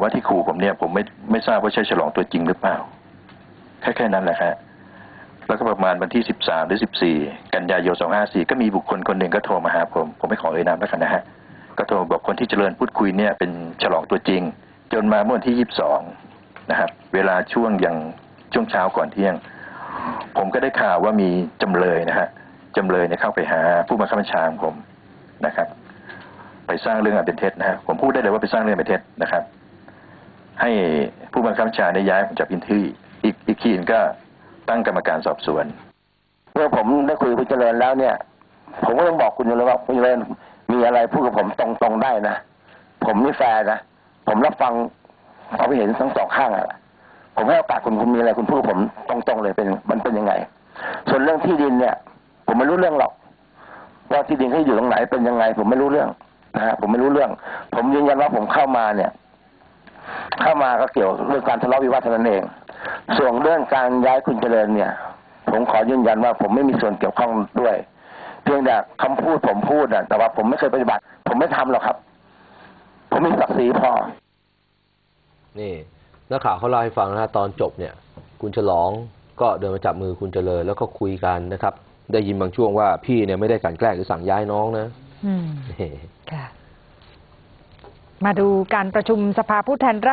ว่าที่ขู่ผมเนี่ยผมไม่ไม่ทราบว่าใช่ฉลองตัวจริงหรือเปล่า แค่แค่นั้นแหละครับแล้วก็ประมาณวันที่สิบสามหรือสิบสี่กันยายนสองห้าสี่ก็มีบุคคลคนหนึ่งก็โทรมาหาผม ผมไม่ขอเอ่ยนามแล้วกันนะฮะ ก็โทรบอกคนที่เจริญพูดคุยเนี่ยเป็นฉลองตัวจริง จนมาเมื่อวันที่ยี่สิบสองนะครับ เวลาช่วงยังช่วงเช้าก่อนเที่ยง ผมก็ได้ข่าวว่ามีจำเลยนะฮะจำเลยเนี่ยเข้าไปหาผู้บังคับบัญชาของผมนะครับ ไปสร้างเรื่องอันเป็นเท็จนะฮะผมพูดได้เลยว่าไปสร้างเรื่องอันเป็นเท็จนะครับ ให้ผู้บังคับบัญชาได้ย้ายผมจากพื้นที่อีกอีกทีนก็ตั้งกรรมการสอบสวน เมื่อผมได้คุยกับคุณเจริญแล้วเนี่ย ผมก็ต้องบอกคุณเจริญว่าคุณเจริญมีอะไรพูดกับผมตรงๆได้นะ ผมนี่แฟร์นะ ผมรับฟังความเห็นทั้งสองข้างอะผมให้โอกาสคุณคุณมีอะไรคุณพูดกับผมตรงๆเลยเป็นมันเป็นยังไง ส่วนเรื่องที่ดินเนี่ย ผมไม่รู้เรื่องหรอกว่าที่ดินเขาอยู่ตรงไหนเป็นยังไง ผมไม่รู้เรื่องนะฮะผมไม่รู้เรื่อง ผมยืนยันว่าผมเข้ามาเนี่ย เข้ามาก็เกี่ยวเรื่องการทะเลาะวิวาทเท่านั้นเอง ส่วนเรื่องการย้ายคุณเจริญเนี่ย ผมขอยืนยันว่าผมไม่มีส่วนเกี่ยวข้องด้วย เพียงแต่คำพูดผมพูดนะแต่ว่าผมไม่เคยปฏิบัติ ผมไม่ทำหรอกครับ ผมมีศักดิ์ศรีพอ นี่นักข่าวเขาเล่าให้ฟังนะฮะตอนจบเนี่ย คุณฉลองก็เดินมาจับมือคุณเจริญ แล้วก็คุยกันนะครับ ได้ยินบางช่วงว่าพี่เนี่ยไม่ได้กลันแกล้งหรือสั่งย้ายน้องนะอืมนี่ค่ะมาดูการประชุมสภาผู้แทนราษฎร